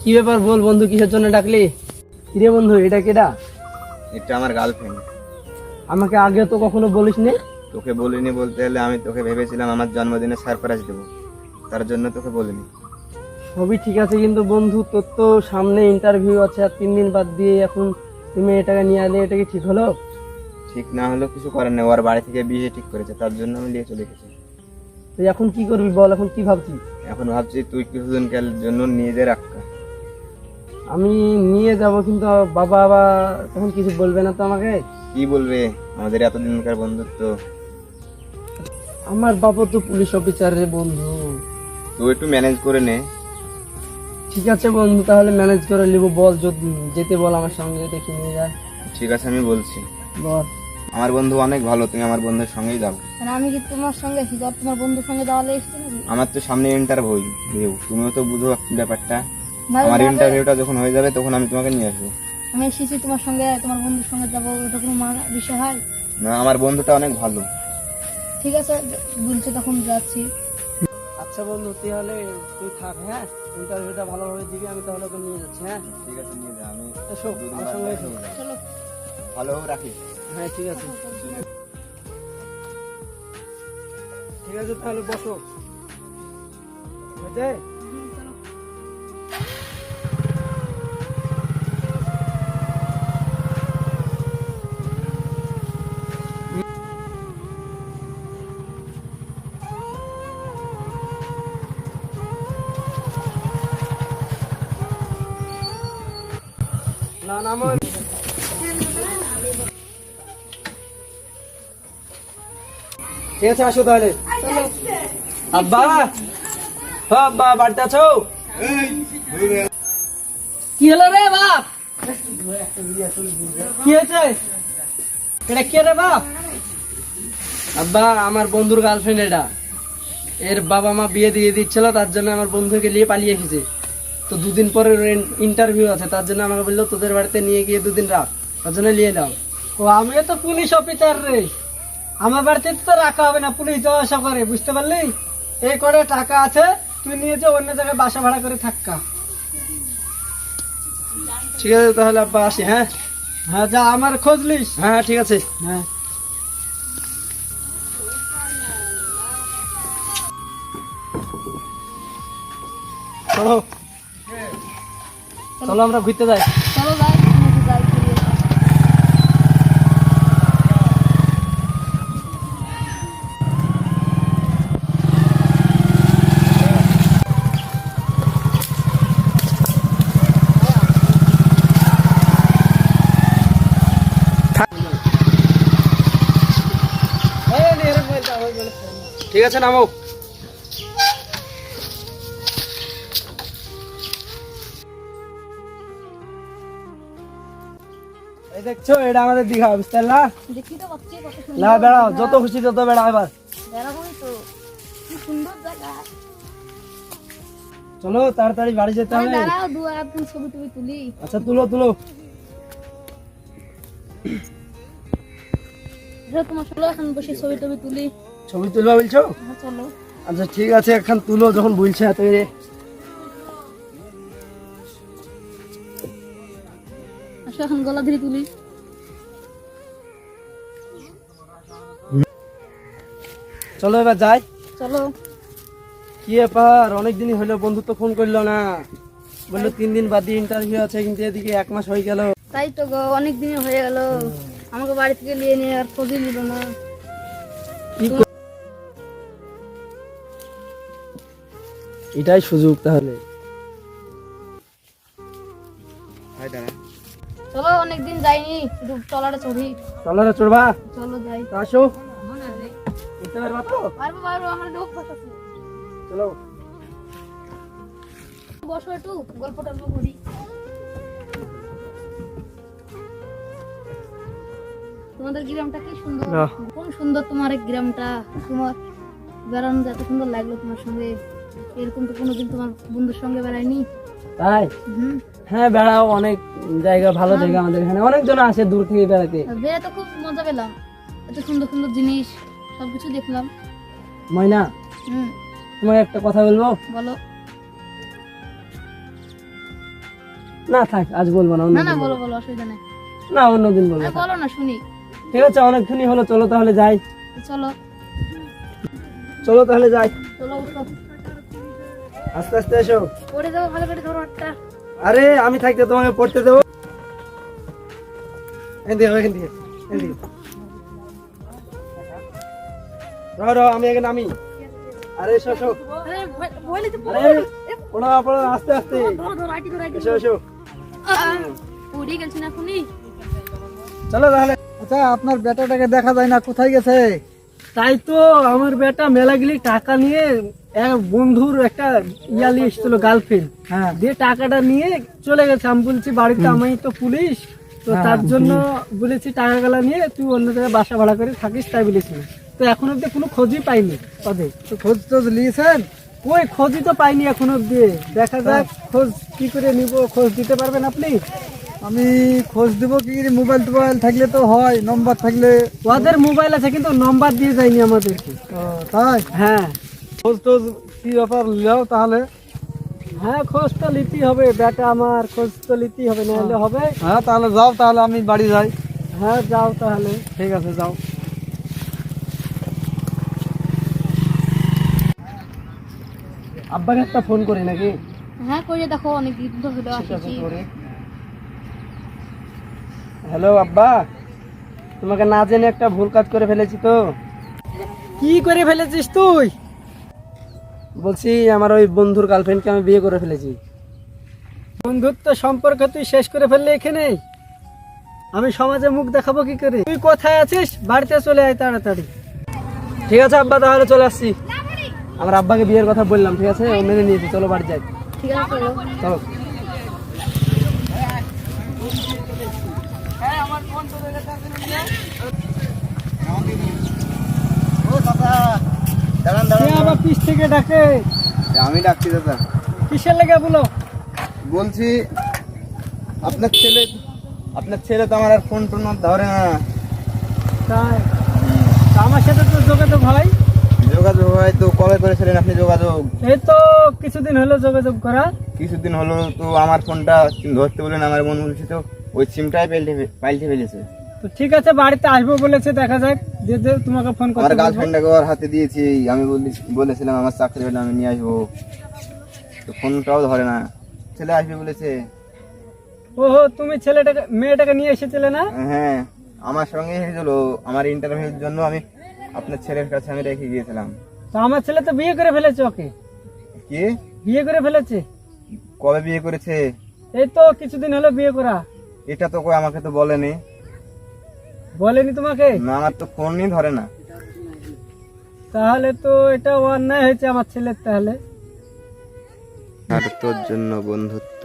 কি ব্যাপার বল বন্ধু কিসের জন্য ডাকলি? কিরে বন্ধু এটা কেডা? এটা আমার গার্লফ্রেন্ড আমাকে আগে তো কখনো বলিস নি তোকে বলিনি বলতে হলে আমি তোকে ভেবেছিলাম আমার জন্মদিনে সারপ্রাইজ দেবো। তার জন্য তোকে বলিনি। সবই ঠিক আছে কিন্তু বন্ধু তোর তো সামনে ইন্টারভিউ আছে আর তিন দিন বাদ দিয়ে এখন তুমি এটাকে নিয়ে এলে এটা কি ঠিক হলো? ঠিক না হলেও কিছু করার নেই ওর বাড়ি থেকে বিয়ে ঠিক করেছে তার জন্য আমি নিয়ে চলে গেছি তুই এখন কি করবি বল এখন কি ভাবছিস? এখন ভাবছি তুই কিছুদিনকার জন্য নিয়ে যে রাখা আমি নিয়ে যাব কিন্তু বাবা আবার তখন কিছু বলবে না তো আমাকে। কি বলবে? আমাদের এতদিনকার বন্ধুত্ব? আমার বাবা তো পুলিশ অফিসারের বন্ধু। তুই একটু ম্যানেজ করে নে। ঠিক আছে বন্ধু তাহলে ম্যানেজ করে নিব বল যদি যেতে বল আমার সঙ্গে দেখি নিয়ে যায়। ঠিক আছে আমি বলছি। বল। আমার বন্ধু অনেক ভালো তুমি আমার বন্ধুর সঙ্গেই যাও। মানে আমি কি তোমার সঙ্গে এসেছি তোমার বন্ধুর সঙ্গে যাওয়ালে এসেছি আমার তো সামনে ইন্টারভিউ ভিউ তুমিও তো বুঝো ব্যাপারটা। আমার ইন্টারভিউটা যখন হয়ে যাবে তখন আমি তোমাকে নিয়ে আসব। আমি এসেছি তোমার সঙ্গে তোমার বন্ধুর সঙ্গে যাব এটা কোনো বিষয় হয়? না আমার বন্ধুটা অনেক ভালো। ঠিক আছে বলছে তখন যাচ্ছি। আচ্ছা বন্ধু তাহলে তুই থাক হ্যাঁ? ইন্টারভিউটা ভালোভাবে দিবি আমি তাহলে ওকে নিয়ে যাচ্ছি হ্যাঁ? ঠিক আছে নিয়ে যা আমি এসো আমার সঙ্গে এসো। চলো। ভালো হোক রাখি। হ্যাঁ ঠিক আছে। ঠিক আছে তাহলে বসো। বুঝলে? ঠিক আছে, আসো তাহলে। আব্বা! বাড়িতে আছো? কি হলো রে, বাপ? কি হয়েছে? বাপ? আব্বা, আমার বন্ধুর গার্লফ্রেন্ড এটা। এর বাবা মা বিয়ে দিয়ে দিচ্ছিল, তার জন্য আমার বন্ধুকে নিয়ে পালিয়ে এসেছে। তো দুদিন পরে ইন্টারভিউ আছে তার জন্য আমাকে বলল তোদের বাড়িতে নিয়ে গিয়ে দুদিন রাখ তার জন্য নিয়ে দাও ও আমিও তো পুলিশ অফিসার রে। আমার বাড়িতে তো রাখা হবে না পুলিশ যাওয়া আসা করে বুঝতে পারলি? এই করে টাকা আছে তুই নিয়ে যা অন্য জায়গায় বাসা ভাড়া করে থাক্কা। ঠিক আছে তাহলে আব্বা আসি হ্যাঁ? হ্যাঁ যা আমার খোঁজ লিস হ্যাঁ ঠিক আছে। হ্যাঁ। চলো। চলো আমরা ঘুরতে যাই। চলো যাই যাই ঠিক আছে নামো। এই দেখছ এটা আমাদের দীঘা বুঝতে পারলা দেখি তো কত সুন্দর না বেড়াও যত খুশি তত বেড়াও এবার। এরকমই তো। কি সুন্দর জায়গা। চলো তাড়াতাড়ি বাড়ি যেতে হবে। দাঁড়াও দু একদিন ছবি তুলি। আচ্ছা তুলো তুলো। তোমার চলো এখন বসে ছবি টবি তুলি। ছবি তুলবা বলছো? হ্যাঁ চলো। আচ্ছা ঠিক আছে এখন তুলো যখন বলছে এত আসো এখন গলা ধরে তুলি। চলো এবার যাই। চলো। কি ব্যাপার? অনেকদিনই হলো বন্ধু তো ফোন করল না। বলল তিন দিন বাদ দিয়ে ইন্টারভিউ আছে কিন্তু এদিকে এক মাস হয়ে গেল। তাই তো গো অনেক দিন হয়ে গেল। আমাকে বাড়ি থেকে নিয়ে নিয়ে আর খোঁজই নিল না। এটাই সুযোগ তাহলে। যাইনি একটু টলারে চড়ি। চলো চড়বা? চলো যাই। আসো। উঠতে পারবা তো পারব পারব আমার লোক বসাচ্ছে চলো। বসো একটু গল্প টল্প করি। তোমাদের গ্রামটা কি সুন্দর? কোন সুন্দর তোমার গ্রামটা? তোমার বেড়ানো এত সুন্দর লাগল তোমার সঙ্গে। এরকম তো কোনোদিন তোমার বন্ধুর সঙ্গে বেড়াইনি। তাই? হুম। হ্যাঁ বেড়াও অনেক জায়গা ভালো জায়গা আমাদের এখানে। অনেকজন আসে দূর থেকে বেড়াতে। বেড়ে তো খুব মজা পেলাম। এত সুন্দর সুন্দর জিনিস সবকিছু দেখলাম। ময়না তোমাকে একটা কথা বলব? বলো। না থাক আজ বলব না না। বলো বলো অসুবিধা নেই। না অন্যদিন বলব বলো না শুনি। ঠিক আছে অনেকক্ষণই হলো চলো তাহলে যাই। চলো। চলো তাহলে যাই। চলো আস্তে আস্তে এসো। পড়ে যাব ভালো করে ধরো হাতটা। আরে আমি থাকতে তোমাকে পড়তে দেবো। এখান থেকে রহ আমি এখানে আমি আরে এসো এসো। পড়ো, পড়ো আস্তে আস্তে। এসো এসো। গেছি না চলো তাহলে। আচ্ছা আপনার বেটাটাকে দেখা যায় না কোথায় গেছে? তাই তো আমার বেটা মেলাগুলি টাকা নিয়ে এক বন্ধুর একটা ইয়ালি এসেছিল গার্লফ্রেন্ড হ্যাঁ। দিয়ে টাকাটা নিয়ে চলে গেছে। আমি বলছি বাড়িতে আমি তো পুলিশ। তো হ্যাঁ, তার জন্য বলেছি টাকাগুলা নিয়ে তুই অন্য জায়গায় বাসা ভাড়া করে থাকিস। তাই বলেছি। তো এখন অব্দি কোনো খোঁজই পাইনি তাদের তো খোঁজ টোজ নিয়েছেন? ওই খোঁজই তো পাইনি এখন অব্দি দেখা যাক খোঁজ কি করে নিব খোঁজ দিতে পারবেন আপনি? আমি খোঁজ দিব কি মোবাইল টোবাইল থাকলে তো হয় নম্বর থাকলে। ওদের মোবাইল আছে কিন্তু নম্বর দিয়ে যায়নি আমাদেরকে। ও, তাই? হ্যাঁ। খোঁজ টোজ কি ব্যাপার লিও তাহলে? হ্যাঁ খোঁজ তো নিতেই হবে বেটা আমার খোঁজ তো নিতেই হবে নাহলে হবে। হ্যাঁ তাহলে যাও তাহলে আমি বাড়ি যাই। হ্যাঁ যাও তাহলে। ঠিক আছে যাও। আব্বাকে একটা ফোন করি নাকি? হ্যাঁ করে দেখো অনেক দিন তো হলো আসছি। হ্যালো আব্বা তোমাকে না জেনে একটা ভুল কাজ করে ফেলেছি তো। কি করে ফেলেছিস তুই? বলছি আমার ওই বন্ধুর গার্লফ্রেন্ডকে আমি বিয়ে করে ফেলেছি। বন্ধুত্ব সম্পর্ক তুই শেষ করে ফেললে এখানে? আমি সমাজে মুখ দেখাবো কি করে? তুই কোথায় আছিস? বাড়িতে চলে আয় তাড়াতাড়ি। ঠিক আছে আব্বা তাহলে চলে আসছি। আমার আব্বাকে বিয়ের কথা বললাম ঠিক আছে? ও মেনে নিয়েছি চলো বাড়ি যাই। ঠিক আছে চলো। আবার পিছ থেকে ডাকে। আমি ডাকছি দাদা। কিসের লেগে বলো? বলছি আপনার ছেলে আপনার ছেলে তো আমার আর ফোন টোন ধরে না। তাই? আমার সাথে তো যোগাযোগ হয়। যোগাযোগ হয় তো কবে করেছিলেন আপনি যোগাযোগ? এই তো কিছুদিন হলো যোগাযোগ করা। কিছুদিন হলো তো আমার ফোনটা ধরতে বলেন আমার মন বলছি তো। ওই সিমটাই পাল্টে পাল্টে ফেলেছে। তো ঠিক আছে বাড়িতে আসব বলেছে দেখা যাক। যে তোমাকে ফোন করতে। গার্লফ্রেন্ডটাকে ওর হাতে দিয়েছি আমি বলেছিলাম আমার চাকরি হলে আমি নিয়ে আসব। তো ফোনটাও ধরে না। ছেলে আসবে বলেছে। ওহো তুমি ছেলেটাকে মেয়েটাকে নিয়ে এসেছিলে না? হ্যাঁ আমার সঙ্গে এসেছিল। আমার ইন্টারভিউর জন্য আমি আপনার ছেলের কাছে আমি রেখে গিয়েছিলাম। তো আমার ছেলে তো বিয়ে করে ফেলেছে ওকে? কি? বিয়ে করে ফেলেছে? কবে বিয়ে করেছে? এই তো কিছুদিন হলো বিয়ে করা। এটা তো কই আমাকে তো বলেনি। বলেনি তোমাকে? না আমার তো ফোনই ধরে না। তাহলে তো এটা অন্যায় হয়েছে আমার ছেলের তাহলে। আর তোর জন্য বন্ধুত্ব।